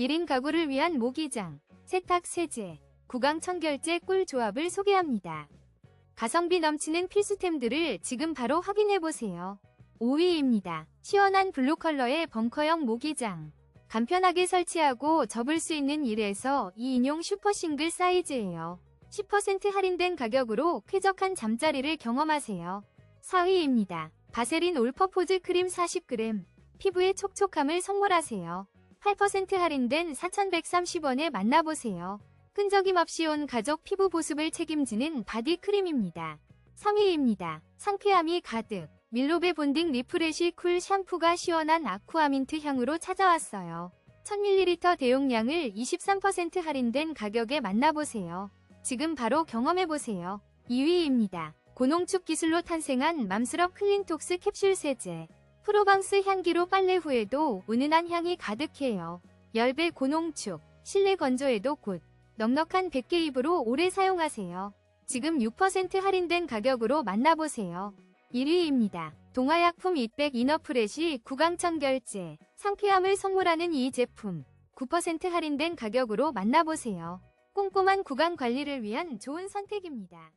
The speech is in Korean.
1인 가구를 위한 모기장, 세탁 세제, 구강 청결제 꿀 조합을 소개합니다. 가성비 넘치는 필수템들을 지금 바로 확인해보세요. 5위입니다. 시원한 블루 컬러의 벙커형 모기장. 간편하게 설치하고 접을 수 있는 1에서 2인용 슈퍼 싱글 사이즈예요. 10% 할인된 가격으로 쾌적한 잠자리를 경험하세요. 4위입니다. 바세린 올퍼포즈 크림 40g. 피부의 촉촉함을 선물하세요. 8% 할인된 4,130원에 만나보세요. 끈적임 없이 온 가족 피부 보습을 책임지는 바디 크림입니다. 3위입니다. 상쾌함이 가득. 밀로베 본딩 리프레쉬 쿨 샴푸가 시원한 아쿠아민트 향으로 찾아왔어요. 1000ml 대용량을 23% 할인된 가격에 만나보세요. 지금 바로 경험해보세요. 2위입니다. 고농축 기술로 탄생한 맘스럽 클린톡스 캡슐 세제. 프로방스 향기로 빨래 후에도 은은한 향이 가득해요. 열배 고농축, 실내 건조에도 굿. 넉넉한 100개 입으로 오래 사용하세요. 지금 6% 할인된 가격으로 만나보세요. 1위입니다. 동화약품 이백 이너프레시 구강청 결제. 상쾌함을 선물하는 이 제품. 9% 할인된 가격으로 만나보세요. 꼼꼼한 구강 관리를 위한 좋은 선택입니다.